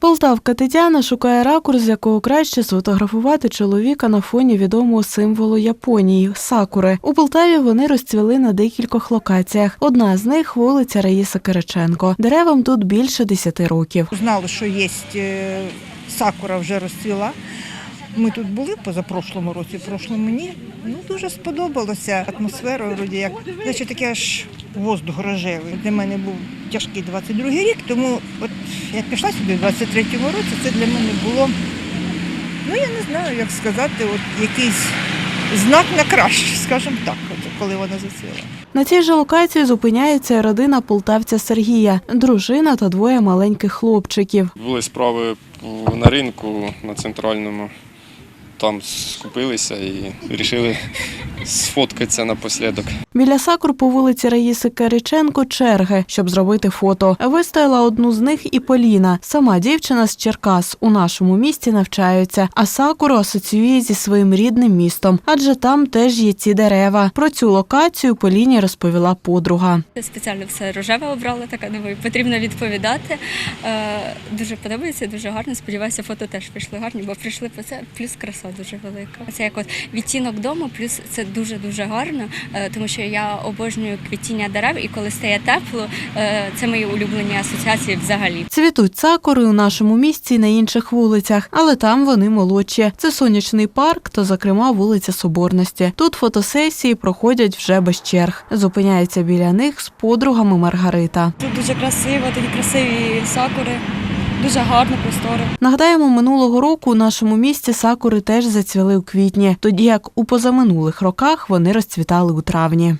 Полтавка Тетяна шукає ракурс, з якого краще сфотографувати чоловіка на фоні відомого символу Японії сакури. У Полтаві вони розцвіли на декількох локаціях. Одна з них вулиця Раїса Кириченко. Деревам тут більше 10 років. Знали, що є е, сакура вже розцвіла. Ми тут були позапрошлому році, прошлому ні. Ну дуже сподобалося. Атмосфера вроді як значить таке аж воздух рожевий. Для мене був тяжкий 22-й рік, тому от я пішла сюди в 23-му році. Це для мене було, ну я не знаю, як сказати, от якийсь знак на краще, скажімо так, от, коли вона зацвіла. На цій же локації зупиняється родина полтавця Сергія, дружина та двоє маленьких хлопчиків. Були справи на ринку на центральному. Там скупилися і вирішили сфоткатися напослідок. Біля сакур по вулиці Раїси Кириченко черги, щоб зробити фото. Вистояла одну з них і Поліна. Сама дівчина з Черкас у нашому місті навчаються, а сакуру асоціює зі своїм рідним містом, адже там теж є ці дерева. Про цю локацію Поліні розповіла подруга. Спеціально все рожеве обрала, така думаю, потрібно відповідати. Е, дуже подобається, дуже гарно. Сподіваюся, фото теж пішли гарні, бо прийшли по це, плюс краса дуже велика. Це як от відтінок дому, плюс це дуже дуже гарно, е, тому що я обожнюю квітіння дерев, і коли стає тепло, е, це мої улюблені асоціації взагалі. Цвітуть сакури у нашому місті і на інших вулицях, але там вони молодші. Це сонячний парк та, зокрема, вулиця Соборності. Тут фотосесії проходять вже без черг. Зупиняється біля них з подругами Маргарита. Тут дуже красиво, такі красиві сакури, дуже гарно, просторо. Нагадаємо, минулого року у нашому місті сакури теж зацвіли у квітні, тоді як у позаминулих роках вони розцвітали у травні.